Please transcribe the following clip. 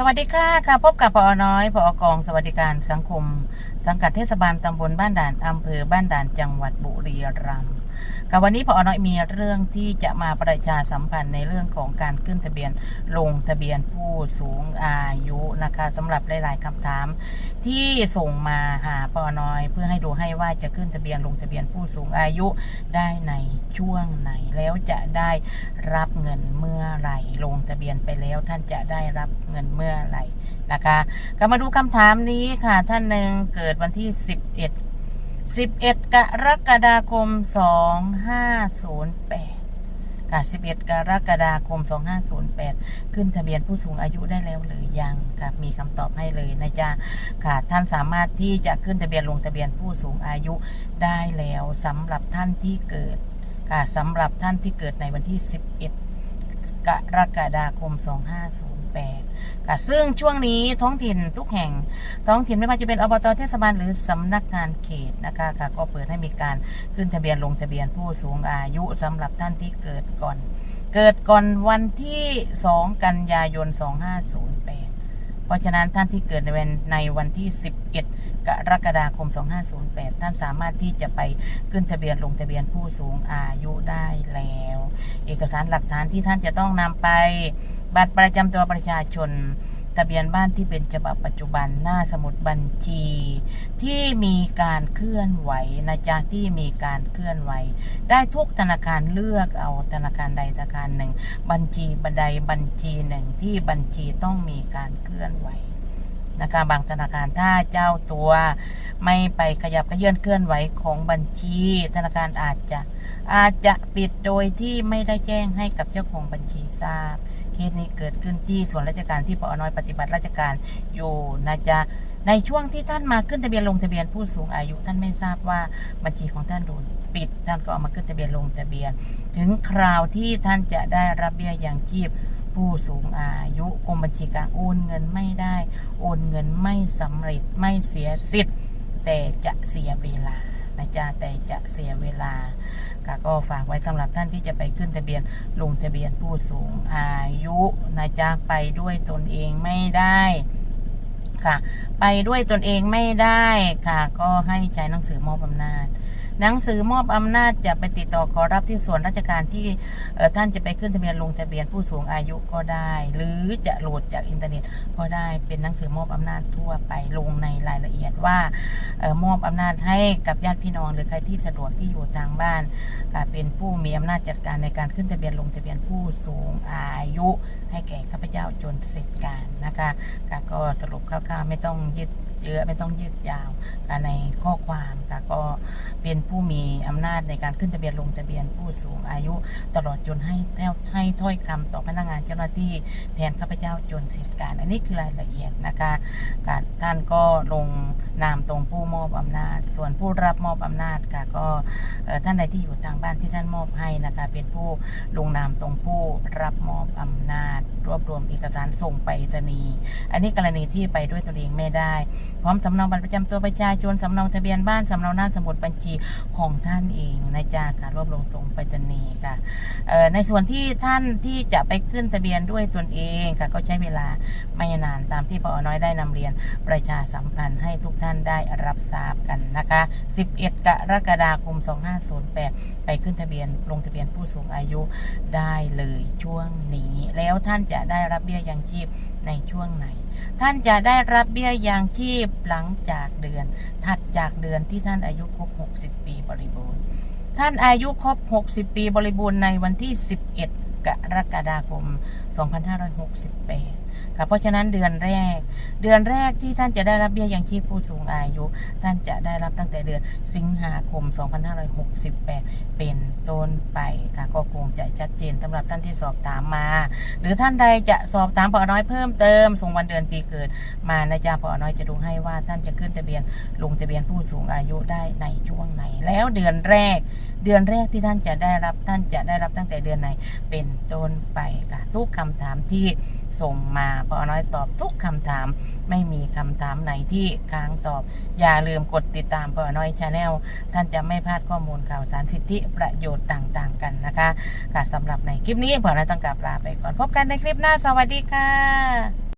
สวัสดีค่ะค่ะพบกับพอน้อยพอกองสวัสดิการสังคม สังกัดเทศบาลตำบลบ้านด่านอำเภอบ้านด่านจังหวัดบุรีรัมย์กับวันนี้พอน้อยมีเรื่องที่จะมาประชาสัมพันธ์ในเรื่องของการขึ้นทะเบียนลงทะเบียนผู้สูงอายุนะคะสำหรับหลาย ๆคำถาม ที่ส่งมาหาปอน้อยเพื่อให้ดูให้ว่าจะขึ้นทะเบียนลงทะเบียนผู้สูงอายุได้ในช่วงไหนแล้วจะได้รับเงินเมื่อไหร่ลงทะเบียนไปแล้วท่านจะได้รับเงินเมื่อไรนะคะ ก็มาดูคำถามนี้ค่ะ ท่านหนึ่งเกิดวันที่ 11 11 กรกฎาคม 2508ค่ะ 11 กรกฎาคม 2508 ขึ้นทะเบียนผู้สูงอายุได้แล้วหรือยังค่ะมีคำตอบให้เลยนะจ๊ะค่ะ ท่านสามารถที่จะขึ้นทะเบียนลงทะเบียนผู้สูงอายุได้แล้วสำหรับท่านที่เกิดค่ะสำหรับท่านที่เกิดในวันที่ 11 กรกฎาคม 2508 ค่ะซึ่งช่วงนี้ท้องถิ่นทุกแห่งท้องถิ่นไม่ว่าจะเป็นอบตเทศบาลหรือสำนักงานเขตนะคะค่ะก็เปิดให้มีการขึ้นทะเบียนลงทะเบียนผู้สูงอายุสำหรับท่านที่เกิดก่อน เกิดก่อนวันที่ 2 กันยายน 2508 เพราะฉะนั้นท่านที่เกิดในวันในวันที่ 11 กรกฎาคม 2508 ท่านสามารถที่จะไปขึ้นทะเบียนลงทะเบียนผู้สูงอายุได้แล้ว เอกสารหลักฐานที่ท่านจะต้องนำไป บัตรประจำตัวประชาชนทะเบียนบ้านที่เป็นฉบับปัจจุบันหน้าสมุดบัญชี ที่มีการเคลื่อนไหวนะจ๊ะที่มีการเคลื่อนไหว ได้ทุกธนาคารเลือกเอาธนาคารใดธนาคารหนึ่ง บัญชีบันไดบัญชีหนึ่งที่บัญชีต้องมีการเคลื่อนไหว นะคะ บางธนาคารถ้าเจ้าตัวไม่ไปขยับขยื่นเคลื่อนไหวของบัญชี ธนาคารอาจจะอาจจะปิดโดยที่ไม่ได้แจ้งให้กับเจ้าของบัญชีทราบ เคสนี้เกิดขึ้นที่ส่วนราชการที่ปอน้อยปฏิบัติราชการอยู่นะจ๊ะในช่วงที่ท่านมาขึ้นทะเบียนลงทะเบียนผู้สูงอายุ ท่านไม่ทราบว่าบัญชีของท่านโดนปิด ท่านก็เอามาขึ้นทะเบียนลงทะเบียน ถึงคราวที่ท่านจะได้รับเบี้ยยังชีพ ผู้สูงอายุกรมบัญชีกลางโอนเงินไม่ได้ โอนเงินไม่สำเร็จไม่เสียสิทธิ์ แต่จะเสียเวลานะจ๊ะแต่จะเสียเวลาค่ะก็ฝากไว้สำหรับท่านที่จะไปขึ้นทะเบียนลงทะเบียนผู้สูงอายุนะจ๊ะไปด้วยตนเองไม่ได้ค่ะ ไปด้วยตนเองไม่ได้ค่ะ ก็ให้ใช้หนังสือมอบอำนาจ หนังสือมอบอำนาจจะไปติดต่อขอรับที่ส่วนราชการที่ท่านจะไปขึ้นทะเบียนลงทะเบียนผู้สูงอายุก็ได้ หรือจะโหลดจากอินเทอร์เน็ตก็ได้เป็นหนังสือมอบอำนาจทั่วไปลงในรายละเอียดว่ามอบอำนาจให้กับญาติพี่น้อง หรือใครที่สะดวกที่อยู่ทางบ้านเป็นผู้มีอำนาจจัดการในการขึ้นทะเบียนลงทะเบียนผู้สูงอายุ ให้แก่ข้าพเจ้าจนเสร็จการนะคะก็สรุปคร่าวๆไม่ต้องยืด เยอะไม่ต้องยืดยาวค่ะในข้อความค่ะก็เป็นผู้มีอำนาจในการขึ้นทะเบียนลงทะเบียนผู้สูงอายุ ตลอดจนให้แท้ให้ถ้อยคำต่อพนักงานเจ้าหน้าที่แทนข้าพเจ้าจนเสร็จการ อันนี้คือรายละเอียดนะคะการท่านก็ลงนามตรงผู้มอบอำนาจ ส่วนผู้รับมอบอำนาจค่ะก็ท่านใดที่อยู่ทางบ้านที่ท่านมอบให้นะคะเป็นผู้ลงนามตรงผู้รับมอบอำนาจ รวบรวมเอกสารส่งไปรษณีย์อันนี้กรณีที่ไปด้วยตัวเองไม่ได้พร้อมสำเนาบัตรประจำตัวประชาชนสำเนาทะเบียนบ้านสำเนาหน้าสมุดบัญชีของท่านเองนะจ๊ะค่ะรวบรวมส่งไปรษณีย์ค่ะในส่วนที่ท่านที่จะไปขึ้นทะเบียนด้วยตนเองค่ะก็ใช้เวลาไม่นานตามที่พอน้อยได้นำเรียนประชาสัมพันธ์ให้ทุกท่านได้รับทราบกันนะคะ 11 กรกฎาคม 2508 ไปขึ้นทะเบียนลงทะเบียนผู้สูงอายุได้เลยช่วงนี้ แล้วท่านจะได้รับเบี้ยยังชีพในช่วงไหน ท่านจะได้รับเบี้ยยังชีพหลังจากเดือน ถัดจากเดือนที่ท่านอายุครบ 60 ปีบริบูรณ์ ท่านอายุครบ 60 ปีบริบูรณ์ในวันที่ 11 กรกฎาคม 2568 ค่ะเพราะฉะนั้นเดือนแรก เดือนแรกที่ท่านจะได้รับเบี้ยยังชีพผู้สูงอายุ ท่านจะได้รับตั้งแต่เดือนสิงหาคม 2568 เป็นต้นไปค่ะก็คงจะชัดเจนสำหรับท่านที่สอบถามมา หรือท่านใดจะสอบถามปอน้อยเพิ่มเติมส่งวันเดือนปีเกิด มานะจ๊ะปอน้อยจะดูให้ว่าท่านจะขึ้นทะเบียนลงทะเบียนผู้สูงอายุได้ในช่วงไหน แล้วเดือนแรก เดือนแรกที่ท่านจะได้รับท่านจะได้รับตั้งแต่เดือนไหนเป็นต้นไปค่ะทุกคำถามที่ส่งมามาปอน้อยตอบทุกคำถาม ไม่มีคำถามไหนที่ค้างตอบ อย่าลืมกดติดตามปอน้อยชาแนลท่านจะไม่พลาดข้อมูลข่าวสารสิทธิประโยชน์ต่างๆ กันนะคะค่ะสำหรับในคลิปนี้ปอน้อยต้องกลับลาไปก่อนพบกันในคลิปหน้าสวัสดีค่ะ